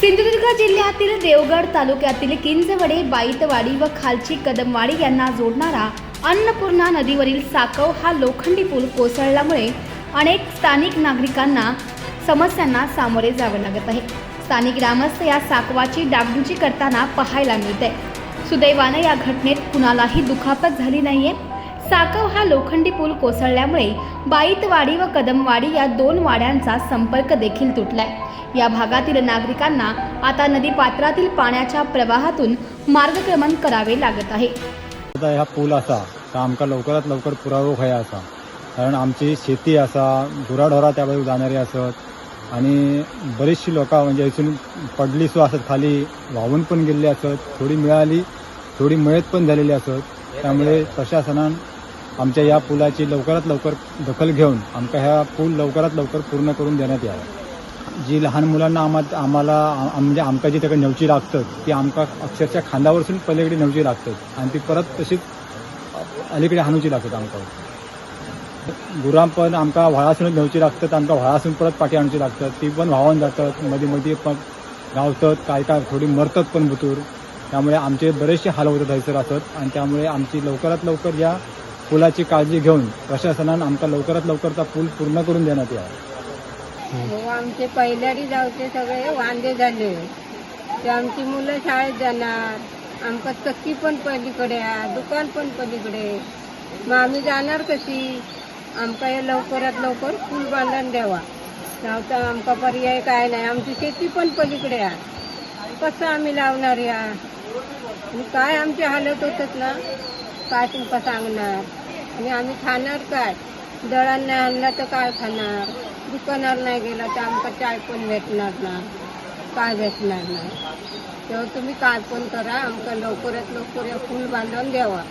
सिंधुदुर्ग जिल्ह्यातील देवगड तालुक्यातील किंजवडे बाईतवाडी व खालची कदमवाडी यांना जोडणारा अन्नपूर्णा नदीवरील साकव हा लोखंडी पूल कोसळल्यामुळे अनेक स्थानिक नागरिकांना समस्यांना सामोरे जावे लागत आहे. स्थानिक ग्रामस्थ या साकवाची डागडुजी करताना पाहायला मिळते सुदैवानं या घटनेत कुणालाही दुखापत झाली नाहीये. साकव हा लोखंडी पूल कोसळल्यामुळे बाईतवाडी व कदमवाडी या दोन वाड्यांचा संपर्क देखील तुटलाय. या भागातील नागरिकांना आता नदी पात्रातील पाण्याच्या प्रवाहातून मार्गक्रमण करावे लागत आहे. आता पूल असा तर आमकां लवकरात लवकर पुरावो खंय असा. कारण आमची शेती असा गुराढोरा त्या बाजूक जाणारी असत आणि बरीचशी लोकां म्हणजे हयसून पडली सो असत खाली व्हांवून पण गेल्ली असत थोडी मिळाली थोडी मयत पण झालेली असत. त्यामुळे प्रशासनान आमच्या या पुलाची लवकरात लवकर दखल घेऊन आमकां ह्या पूल लवकरात लवकर पूर्ण करून देण्यात यावा. जी लहान मुलांना आम्हा आम्हाला म्हणजे आमकां जी त्याकडे नेवची लागतं ती आमकां अक्षरशः खांदावरसून पलीकडे नेवची लागतात. आणि ती परत तशीच अलीकडे हानूची लागतात आमकां. गुरां पण आमकां व्हाळासूनच नेवची लागतात आमकां व्हाळासून परत पाठी हाणूची लागतात. ती पण व्हांवून जातात मदीं मदीं पण गावतात काय काय थोडी मरतात पण भुतूर त्यामुळे आमचे बरेचसे हाल होतात थंयसर असत. आणि त्यामुळे आमची लवकरात लवकर या पुलाची काळजी घेऊन प्रशासनानं आमचा लवकरात लवकर पूल पूर्ण करून देण्यात यावा. हो, आमचे पहिल्यारी जावचे सगळे वांदे झाले. ते आमची मुलं शाळेत जाणार. आमका चक्की पण पलीकडे दुकान पण पलीकडे. मग आम्ही जाणार कशी? आमका हे लवकरात लवकर पूल बांधून द्यावा. नावता आमका पर्याय काय नाही. आमची शेती पण पलीकडे आहे. कसं आम्ही लावणार या? काय आमची हालत होतात ना? काय तुमका सांगणार? आणि आम्ही खाणार काय? दळण नाही आणलं तर काय खाणार? दुकानावर नाही गेला तर आमका चाय पण भेटणार नाही काय भेटणार नाही? तेव्हा तुम्ही काय पण करा आमका लवकरात लवकर या बांधून द्यावा.